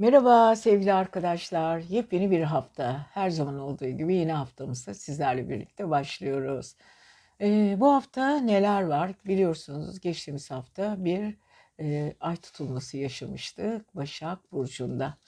Merhaba sevgili arkadaşlar. Yepyeni bir hafta. Her zaman olduğu gibi yeni haftamızda sizlerle birlikte başlıyoruz. Ee, bu hafta neler var? Biliyorsunuz geçtiğimiz hafta bir e, ay tutulması yaşamıştık Başak Burcu'nda.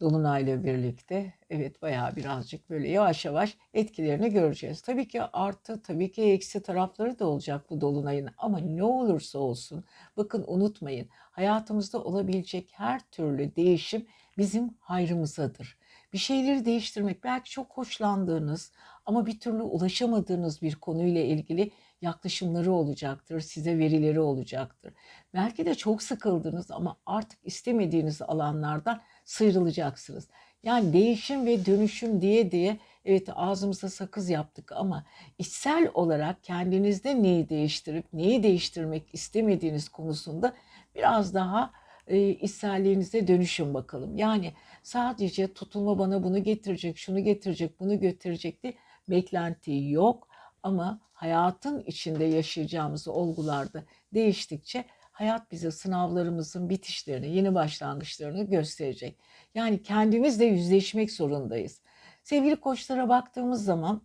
Dolunay'la birlikte evet bayağı birazcık böyle yavaş yavaş etkilerini göreceğiz. Tabii ki artı, tabii ki eksi tarafları da olacak bu Dolunay'ın ama ne olursa olsun bakın unutmayın hayatımızda olabilecek her türlü değişim bizim hayrımızadır. Bir şeyleri değiştirmek belki çok hoşlandığınız ama bir türlü ulaşamadığınız bir konuyla ilgili yaklaşımları olacaktır, size verileri olacaktır. Belki de çok sıkıldınız ama artık istemediğiniz alanlardan sıyrılacaksınız. Yani değişim ve dönüşüm diye diye evet ağzımıza sakız yaptık ama içsel olarak kendinizde neyi değiştirip neyi değiştirmek istemediğiniz konusunda biraz daha e, dönüşün bakalım. Yani sadece tutulma bana bunu getirecek, şunu getirecek, bunu götürecek diye beklenti yok. Ama hayatın içinde yaşayacağımız olgularda değiştikçe hayat bize sınavlarımızın bitişlerini, yeni başlangıçlarını gösterecek. Yani kendimizle yüzleşmek zorundayız. Sevgili koçlara baktığımız zaman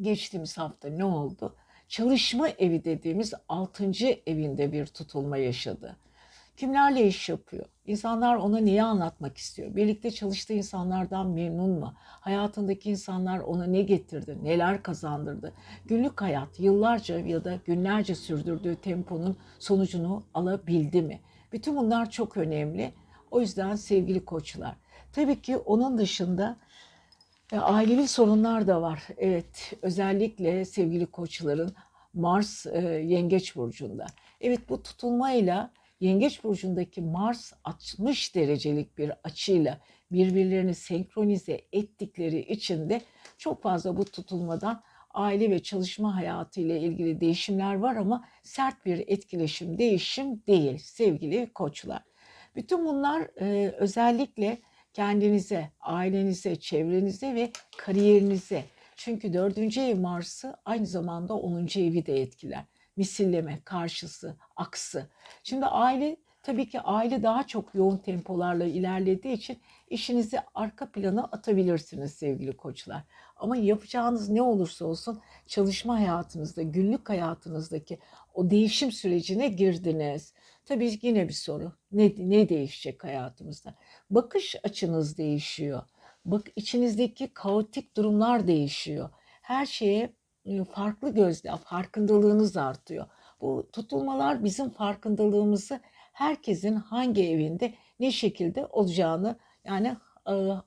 geçtiğimiz hafta ne oldu? Çalışma evi dediğimiz 6. evinde bir tutulma yaşadı. Kimlerle iş yapıyor? İnsanlar ona neyi anlatmak istiyor? Birlikte çalıştığı insanlardan memnun mu? Hayatındaki insanlar ona ne getirdi? Neler kazandırdı? Günlük hayat yıllarca ya da günlerce sürdürdüğü temponun sonucunu alabildi mi? Bütün bunlar çok önemli. O yüzden sevgili koçlar. Tabii ki onun dışında e, ailevi sorunlar da var. Evet, özellikle sevgili koçların Mars e, Yengeç burcunda. Evet bu tutulmayla Yengeç burcundaki Mars 60 derecelik bir açıyla birbirlerini senkronize ettikleri için de çok fazla bu tutulmadan aile ve çalışma hayatı ile ilgili değişimler var ama sert bir etkileşim, değişim değil sevgili koçlar. Bütün bunlar e, özellikle kendinize, ailenize, çevrenize ve kariyerinize. Çünkü dördüncü ev Mars'ı aynı zamanda onuncu evi de etkiler misilleme, karşısı, aksı. Şimdi aile tabii ki aile daha çok yoğun tempolarla ilerlediği için işinizi arka plana atabilirsiniz sevgili koçlar. Ama yapacağınız ne olursa olsun çalışma hayatınızda, günlük hayatınızdaki o değişim sürecine girdiniz. Tabii yine bir soru. Ne, ne değişecek hayatımızda? Bakış açınız değişiyor. Bak içinizdeki kaotik durumlar değişiyor. Her şeye farklı gözle farkındalığınız artıyor. Bu tutulmalar bizim farkındalığımızı herkesin hangi evinde ne şekilde olacağını yani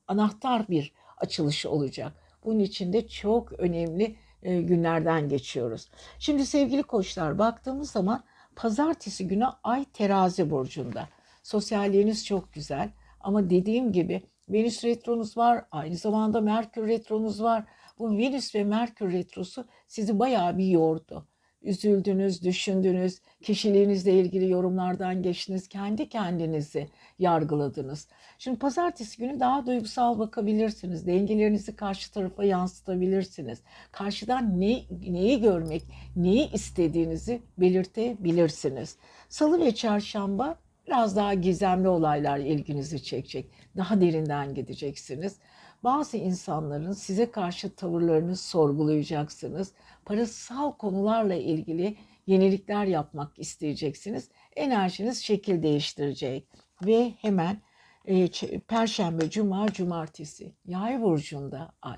anahtar bir açılış olacak. Bunun için de çok önemli günlerden geçiyoruz. Şimdi sevgili koçlar baktığımız zaman pazartesi günü ay terazi burcunda. Sosyalliğiniz çok güzel ama dediğim gibi Venüs retronuz var, aynı zamanda Merkür retronuz var. Bu Venüs ve Merkür retrosu sizi bayağı bir yordu. Üzüldünüz, düşündünüz, kişiliğinizle ilgili yorumlardan geçtiniz, kendi kendinizi yargıladınız. Şimdi pazartesi günü daha duygusal bakabilirsiniz. Dengelerinizi karşı tarafa yansıtabilirsiniz. Karşıdan ne, neyi görmek, neyi istediğinizi belirtebilirsiniz. Salı ve çarşamba biraz daha gizemli olaylar ilginizi çekecek. Daha derinden gideceksiniz. Bazı insanların size karşı tavırlarını sorgulayacaksınız. Parasal konularla ilgili yenilikler yapmak isteyeceksiniz. Enerjiniz şekil değiştirecek ve hemen e, Perşembe, Cuma, Cumartesi Yay burcunda ay.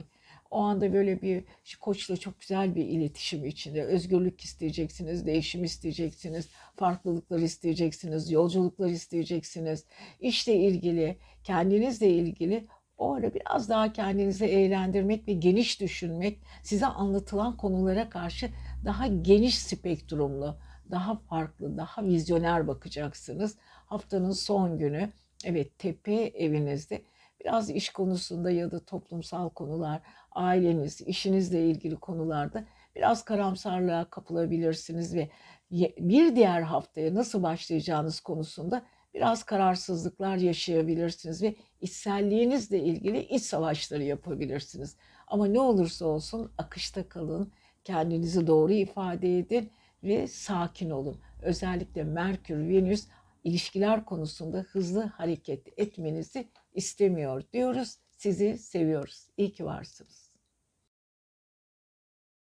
O anda böyle bir koçla çok güzel bir iletişim içinde. Özgürlük isteyeceksiniz, değişim isteyeceksiniz, farklılıklar isteyeceksiniz, yolculuklar isteyeceksiniz. İşle ilgili, kendinizle ilgili o ara biraz daha kendinizi eğlendirmek ve geniş düşünmek, size anlatılan konulara karşı daha geniş spektrumlu, daha farklı, daha vizyoner bakacaksınız. Haftanın son günü, evet tepe evinizde biraz iş konusunda ya da toplumsal konular, aileniz, işinizle ilgili konularda biraz karamsarlığa kapılabilirsiniz ve bir diğer haftaya nasıl başlayacağınız konusunda biraz kararsızlıklar yaşayabilirsiniz ve içselliğinizle ilgili iç savaşları yapabilirsiniz. Ama ne olursa olsun akışta kalın, kendinizi doğru ifade edin ve sakin olun. Özellikle Merkür, Venüs ilişkiler konusunda hızlı hareket etmenizi istemiyor diyoruz. Sizi seviyoruz. İyi ki varsınız.